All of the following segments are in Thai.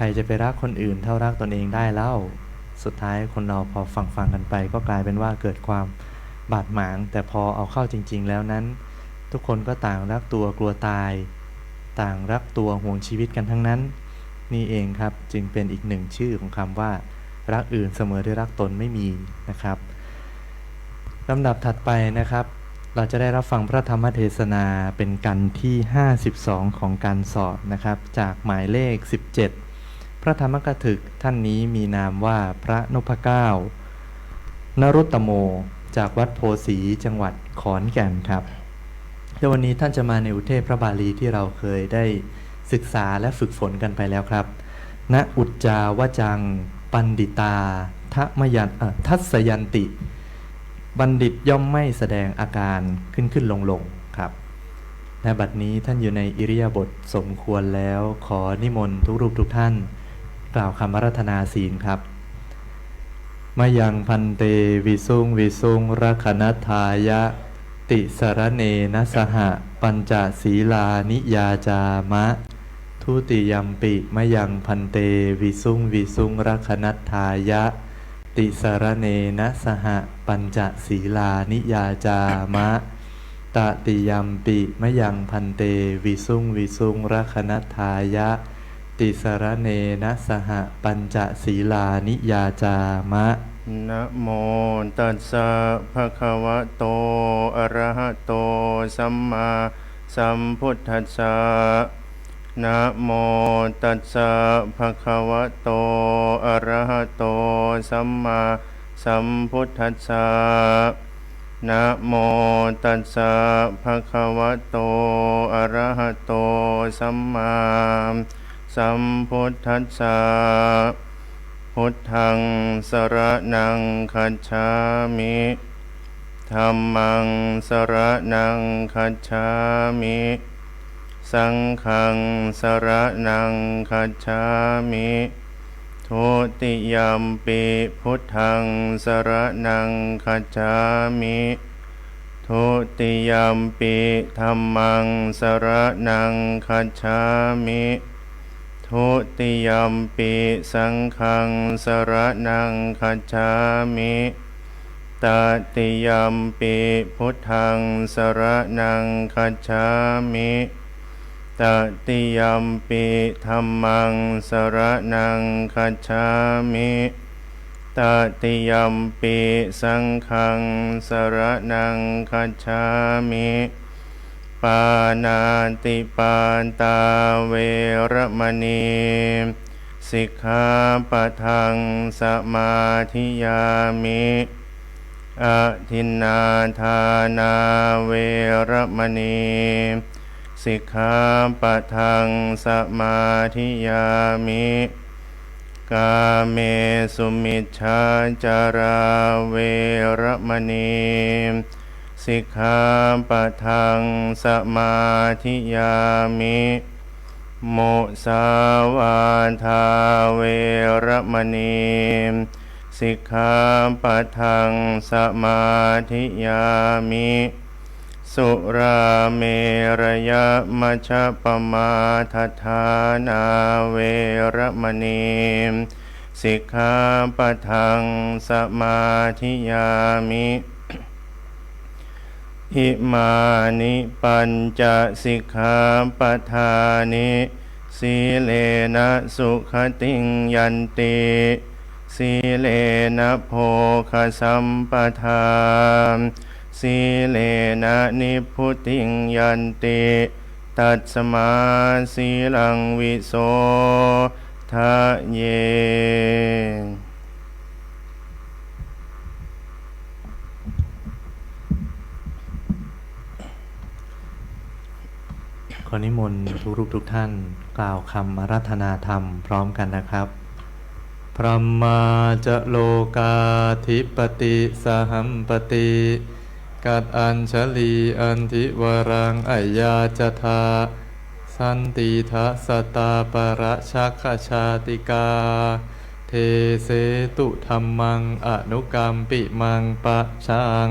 ใครจะไปรักคนอื่นเท่ารักตนเองได้เล่า สุดท้ายคนเราพอฟังฟังกันไป ก็กลายเป็นว่าเกิดความบาดหมาง แต่พอเอาเข้าจริง ๆ แล้วนั้น ทุกคนก็ต่างรักตัวกลัวตาย ต่างรักตัวห่วงชีวิตกันทั้งนั้น นี่เองครับจึงเป็นอีกหนึ่งชื่อของคำว่า รักอื่นเสมอด้วยรักตนไม่มีนะครับลำดับถัดไปนะครับ เราจะได้รับฟังพระธรรมเทศนาเป็นกันที่ 52 ของการสอบนะครับ จากหมายเลข 17 ระธรรมกถึกท่านนี้มีนามว่าพระนพเก้านรุตตโม จากวัดโพสีจังหวัดขอนแก่นครับเดี๋ยววันนี้ท่านจะมาในอุเทศพระบาลีที่เราเคยได้ศึกษาและฝึกฝนกันไปแล้วครับ ณ อุจจาวจัง ปันดิตาทะมยันทัศยันติ บัณฑิตย่อมไม่แสดงอาการขึ้นขึ้นลงลงครับและบัดนี้ท่านอยู่ในอิริยาบถสมควรแล้วขอนิมนต์ทุกรูปทุกท่าน กล่าวคำรัธนาศีลครับมายังพันเตวิสุงวิสุงรักขณทายะ ติสรเนนะสหะ ปัญจศีลานิยาจามะ ทุติยมปิมะยังพันเตวิสุงวิสุงรักขณทายะ ติสรเนนะสหะ ปัญจศีลานิยาจามะ ตติยมปิมะยังพันเตวิสุงวิสุงรักขณทายะ ติสรเนนะสหะปัญจศีลานิยาจามะนะโมตัสสะภะคะวะโต อะระหะโต สัมมาสัมพุทธัสสะนะโมตัสสะภะคะวะโต อะระหะโต สัมมาสัมพุทธัสสะนะโมตัสสะภะคะวะโต อะระหะโต สัมมา สัมพุทธัสสะพุทธังสรนังคัจฉามิธรรมังสรนังคัจฉามิ สังฆังสรนังคัจฉามิทุติยมปิพุทธังสรนังคัจฉามิทุติยมปิธรรมังสรนังคัจฉามิ ทุติยมปิสังฆังสรนังคัจฉามิตติยมปิพุทธังสรนังคัจฉามิตติยมปิธรรมังสรนังคัจฉามิตติยมปิสังฆังสรนังคัจฉามิ ปานาติปานตาเวรมณีสิกขาปะทังสมาธิยามิอะทินนาทานาเวรมณีสิกขาปะทังสมาธิยามิ กาเมสุมิชฌาจาราเวรมณี สิกขาปะทังสมาธิยามิโมสาวาทาเวรมณีสิกขาปะทังสมาธิยามิสุราเมรยมัชะปมาทฐานาเวรมณีสิกขาปะทังสมาธิยามิ อิมานิปัญจสิกขาปทานิสีเลนะสุขติงยันติสีเลนะโภคสัมปทานสีเลนะนิพุติงยันติตัดสมาสีลังวิโสทะเย ขอนิมนต์ทุกรูปทุกท่านกล่าวคำอารัธนาธรรมพร้อมกันนะครับพระมาจะโลกาธิปติสหัมปติกัดอัญชลีอันทิวรังอัยาจทาสันติทัสตาประชักขชาติกา เทเสตุธรรมังอนุกรรมปิมังปะชัง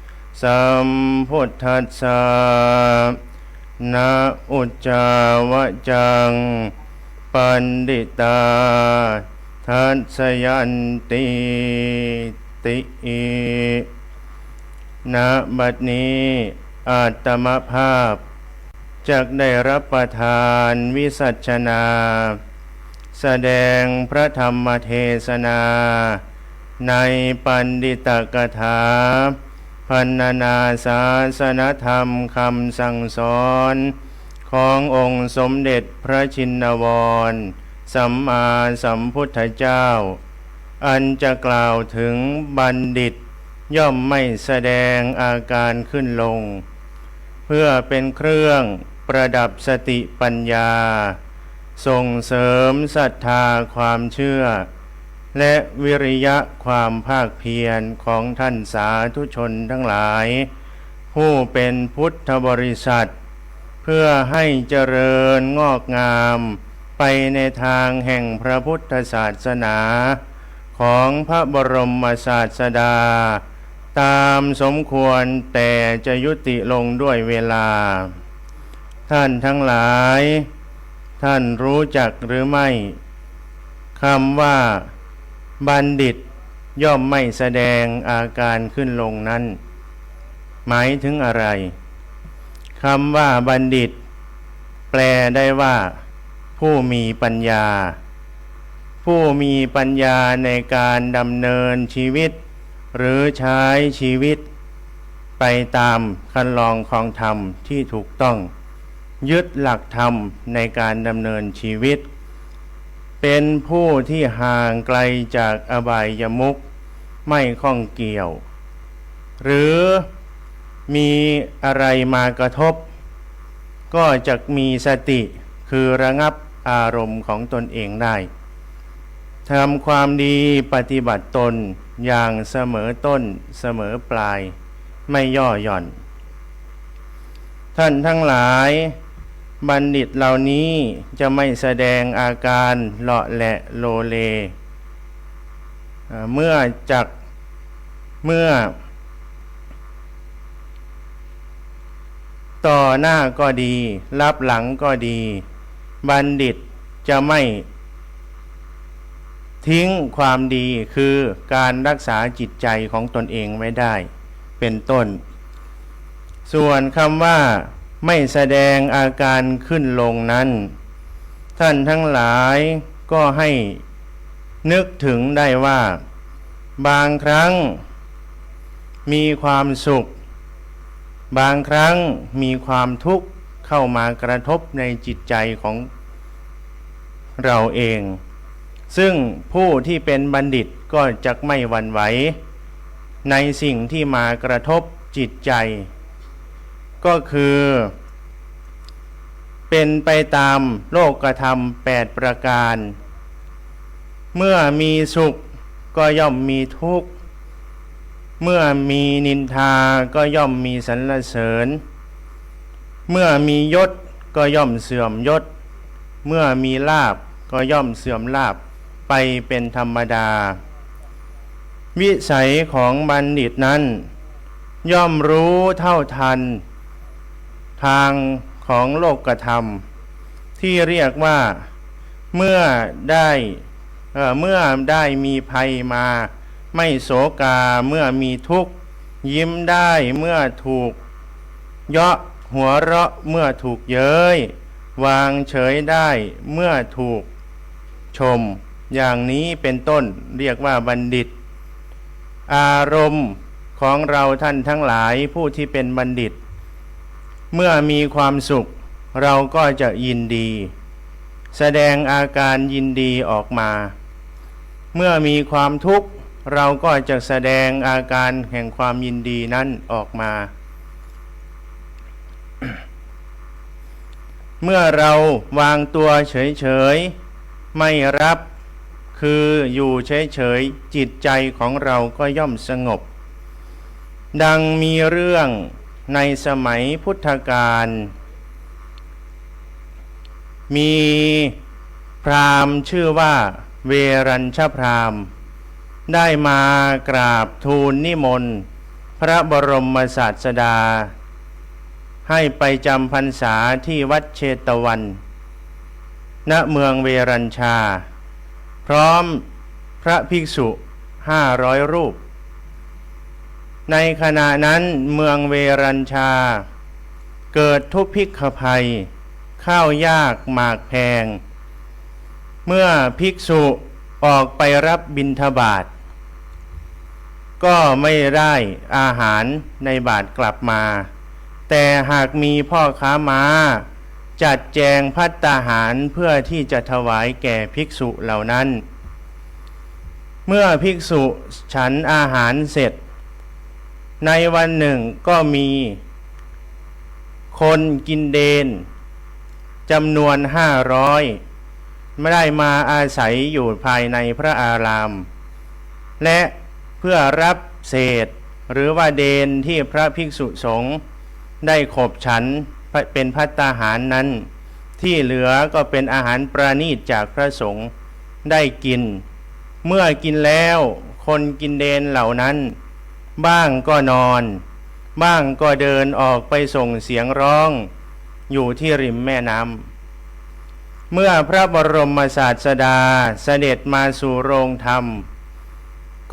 สัมพุทธัสสะนะอุจจาวจัง ปันดิตา ทัสยันติติณบัดนี้อาตมภาพจักได้รับประทานวิสัชนา แสดงพระธรรมเทศนา ในปันดิตกถา พันนานาศาสนธรรมคำสั่งสอน ขององค์สมเด็จพระชินวร สัมมาสัมพุทธเจ้า อันจะกล่าวถึงบัณฑิต ย่อมไม่แสดงอาการขึ้นลง เพื่อเป็นเครื่องประดับสติปัญญา ส่งเสริมศรัทธาความเชื่อ และวิริยะความภาคเพียรของท่านสาธุชนทั้งหลาย ผู้เป็นพุทธบริษัท เพื่อให้เจริญงอกงามไปในทางแห่งพระพุทธศาสนา ของพระบรมศาสดา ตามสมควรแต่จะยุติลงด้วยเวลา ท่านทั้งหลาย ท่านรู้จักหรือไม่คำว่า บัณฑิตย่อมไม่แสดงอาการขึ้นลงนั้น หมายถึงอะไรคำว่าบัณฑิต แปลได้ว่า ผู้มีปัญญา ผู้มีปัญญาในการดำเนินชีวิต หรือใช้ชีวิต ไปตามคันลองของธรรมที่ถูกต้อง ยึดหลักธรรมในการดำเนินชีวิต เป็นผู้ที่ห่างไกลจากอบายมุขไม่ข้องเกี่ยว หรือมีอะไรมากระทบ ก็จะมีสติคือระงับอารมณ์ของตนเองได้ทำความดีปฏิบัติตนอย่างเสมอต้นเสมอปลาย ไม่ย่อหย่อน ท่านทั้งหลาย บัณฑิตเหล่านี้จะไม่แสดงอาการเลาะแหละโลเล เมื่อจักเมื่อ ต่อหน้าก็ดี รับหลังก็ดี บัณฑิตจะไม่ทิ้งความดีคือการรักษาจิตใจของตนเองไว้ได้ เป็นต้น ส่วนคำว่า ไม่แสดงอาการขึ้นลงนั้น ท่านทั้งหลายก็ให้นึกถึงได้ว่า บางครั้ง มีความสุข บางครั้งมีความทุกข์เข้ามากระทบในจิตใจของเราเอง ซึ่งผู้ที่เป็นบัณฑิตก็จะไม่หวั่นไหวในสิ่งที่มากระทบจิตใจ ก็คือ เป็นไปตามโลกกระทำแปดประการ เมื่อมีสุขก็ย่อมมีทุกข์ เมื่อมีนินทาก็ย่อมมีสรรเสริญ เมื่อมียศก็ย่อมเสื่อมยศ เมื่อมีลาบก็ย่อมเสื่อมลาบไปเป็นธรรมดา วิสัยของบัณฑิตนั้น ย่อมรู้เท่าทัน ทาง ของโลกธรรม ที่เรียกว่าเมื่อได้เอ่อเมื่อได้มีภัยมา ไม่โศกาเมื่อมีทุกข์ยิ้มได้เมื่อถูก เยาะหัวเราะเมื่อถูกเย้ยวางเฉยได้เมื่อถูกชม อย่างนี้เป็นต้นเรียกว่าบัณฑิต อารมณ์ของเราท่านทั้งหลายผู้ที่เป็นบัณฑิต เมื่อมีความสุข เราก็จะยินดี แสดงอาการยินดีออกมา เมื่อมีความทุกข์ เราก็จะแสดงอาการแห่งความยินดีนั้นออกมา เมื่อเราวางตัวเฉยๆไม่รับคืออยู่เฉยๆจิตใจของเราก็ย่อมสงบ ดังมีเรื่อง ในสมัยพุทธกาลมีพราหมณ์ชื่อว่าเวรัญชพราหมณ์ ได้มากราบทูลนิมนต์ พระบรมศาสดา ให้ไปจำพรรษาที่วัดเชตวัน ณเมืองเวรัญชา พร้อมพระภิกษุห้าร้อยรูป ในขณะนั้นเมืองเวรัญชา เกิดทุพพิกภัย ข้าวยากหมากแพง เมื่อภิกษุออกไปรับบิณฑบาตก็ไม่ได้อาหารในบาทกลับมา แต่หากมีพ่อค้ามาจัดแจงพัตตาหารเพื่อที่จะถวายแก่ภิกษุเหล่านั้น เมื่อภิกษุฉันอาหารเสร็จ ในวันหนึ่งก็มีคนกินเดนจำนวนห้าร้อยไม่ได้มาอาศัยอยู่ภายในพระอาราม และเพื่อรับเศษหรือว่าเดนที่พระภิกษุสงฆ์ได้ขบฉันเป็นพัตตาหารนั้น ที่เหลือก็เป็นอาหารประณีตจากพระสงฆ์ได้กิน เมื่อกินแล้วคนกินเดนเหล่านั้น บ้างก็นอน บ้างก็เดินออกไปส่งเสียงร้อง อยู่ที่ริมแม่น้ำเมื่อพระบรมศาสดาเสด็จมาสู่โรงธรรม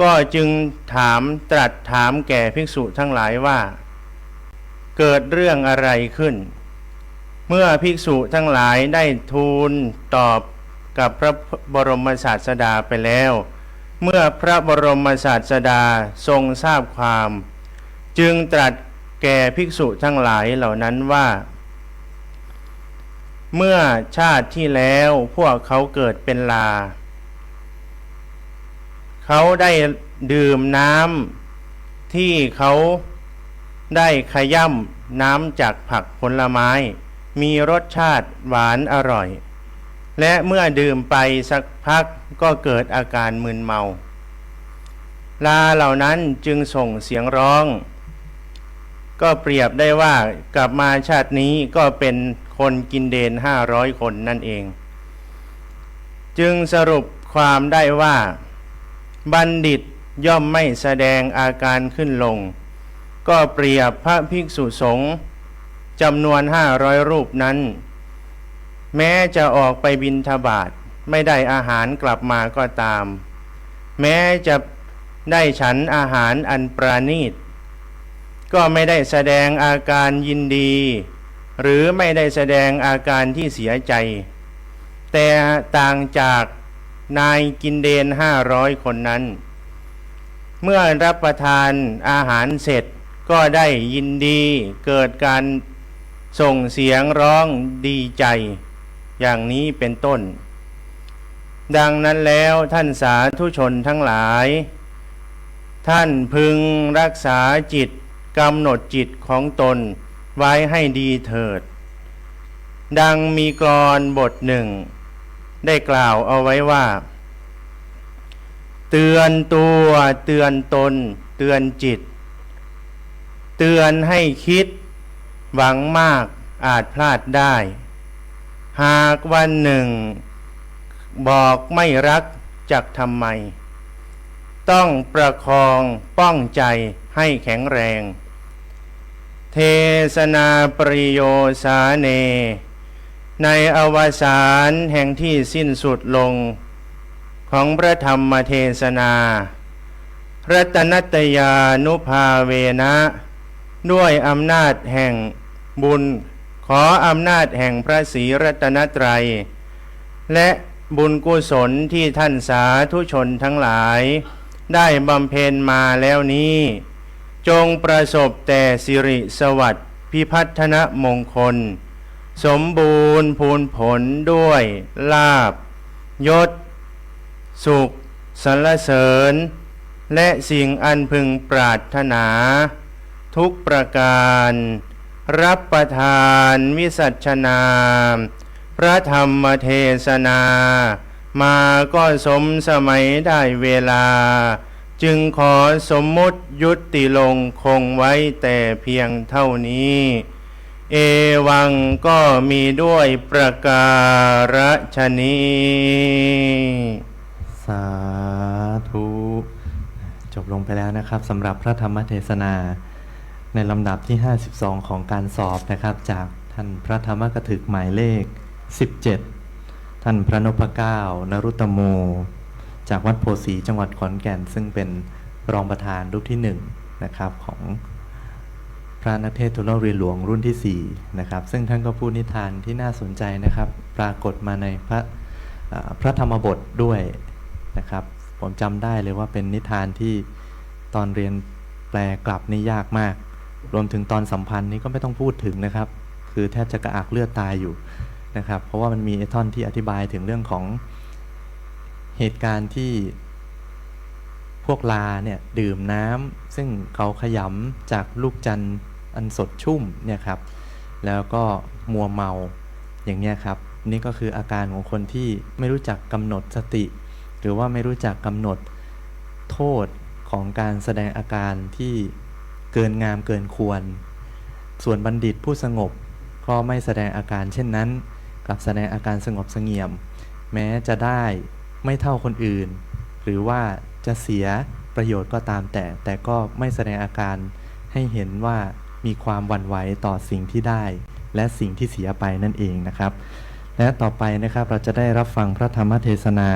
ก็จึงถามตรัสถามแก่ภิกษุทั้งหลายว่า เกิดเรื่องอะไรขึ้น เมื่อภิกษุทั้งหลายได้ทูลตอบกับพระบรมศาสดาไปแล้ว เมื่อพระบรมศาสดาทรงทราบความ จึงตรัสแก่ภิกษุทั้งหลายเหล่านั้นว่า เมื่อชาติที่แล้วพวกเขาเกิดเป็นลา เขาได้ดื่มน้ำที่เขาได้ขย่ำน้ำจากผักผลไม้ มีรสชาติหวานอร่อย และเมื่อดื่มไปสักพักก็เกิดอาการมึนเมา ลาเหล่านั้นจึงส่งเสียงร้อง ก็เปรียบได้ว่ากลับมาชาตินี้ก็เป็นคนกินเดนห้าร้อยคนนั่นเอง จึงสรุปความได้ว่า บัณฑิตย่อมไม่แสดงอาการขึ้นลง ก็เปรียบพระภิกษุสงฆ์จำนวนห้าร้อยรูปนั้น แม้จะออกไปบินทบาทไม่ได้อาหารกลับมาก็ตาม แม้จะได้ฉันอาหารอันปราณีต ก็ไม่ได้แสดงอาการยินดี หรือไม่ได้แสดงอาการที่เสียใจ แต่ต่างจากนายกินเดนห้าร้อยคนนั้น เมื่อรับประทานอาหารเสร็จก็ได้ยินดีเกิดการส่งเสียงร้องดีใจ อย่างนี้เป็นต้น ดังนั้นแล้วท่านสาธุชนทั้งหลาย ท่านพึงรักษาจิตกำหนดจิตของตนไว้ให้ดีเถิด ดังมีกรอนบทหนึ่ง ได้กล่าวเอาไว้ว่า เตือนตัวเตือนตน เตือนจิต เตือนให้คิด หวังมากอาจพลาดได้ หากวันหนึ่ง บอกไม่รักจักทำไม ต้องประคองป้องใจให้แข็งแรง เทศนาปริโยสาเน ในอวสานแห่งที่สิ้นสุดลง ของพระธรรมเทศนารัตนัตยานุภาเวนะ ด้วยอำนาจแห่งบุญ ขออำนาจแห่งพระศรีรัตนตรัย และบุญกุศลที่ท่านสาธุชนทั้งหลาย ได้บำเพ็ญมาแล้วนี้ จงประสบแต่สิริสวัสดิ์พิพัฒนมงคล สมบูรณ์พูนผลด้วยลาบยศ สุขสรรเสริญ และสิ่งอันพึงปรารถนา ทุกประการ รับประทานวิสัชนา พระธรรมเทศนา มาก็สมสมัยได้เวลา จึงขอสมมุติยุติลงคงไว้แต่เพียงเท่านี้ เอวังก็มีด้วยประการฉนี้ สาธุ จบลงไปแล้วนะครับสำหรับพระธรรมเทศนา ในลำดับที่ 52 ของการสอบนะครับ จากท่านพระธรรมกถึกหมายเลข 17 ท่านพระนพเก้านรุตโม จากวัดโพสีจังหวัดขอนแก่น ซึ่งเป็นรองประธานรูปที่ 1 นะครับของพระนักเทศทุลเรียนหลวงรุ่นที่ 4 นะครับ ซึ่งท่านก็พูดนิทานที่น่าสนใจนะครับ ปรากฏมาในพระพระธรรมบทด้วยนะครับ ผมจำได้เลยว่าเป็นนิทานที่ตอนเรียนแปลกลับนี่ยากมาก รวมถึงตอนสัมพันธ์นี้ก็ไม่ต้องพูดถึงนะครับ คือแทบจะกระอักเลือดตายอยู่นะครับ เพราะว่ามันมีไอท่อนที่อธิบายถึงเรื่องของเหตุการณ์ที่พวกลาเนี่ยดื่มน้ำซึ่งเขาขยำจากลูกจันทร์อันสดชุ่มเนี่ยครับ แล้วก็มัวเมาอย่างเนี้ยครับ นี่ก็คืออาการของคนที่ไม่รู้จักกำหนดสติ หรือว่าไม่รู้จักกำหนดโทษของการแสดงอาการที่ เกินงามเกินควร ส่วนบัณฑิตผู้สงบก็ไม่แสดงอาการเช่นนั้นกลับแสดงอาการสงบเสงี่ยม แม้จะได้ไม่เท่าคนอื่น หรือว่าจะเสียประโยชน์ก็ตามแต่ แต่ก็ไม่แสดงอาการให้เห็นว่ามีความหวั่นไหวต่อสิ่งที่ได้ และสิ่งที่เสียไปนั่นเองนะครับ และต่อไปนะครับเราจะได้รับฟังพระธรรมเทศนา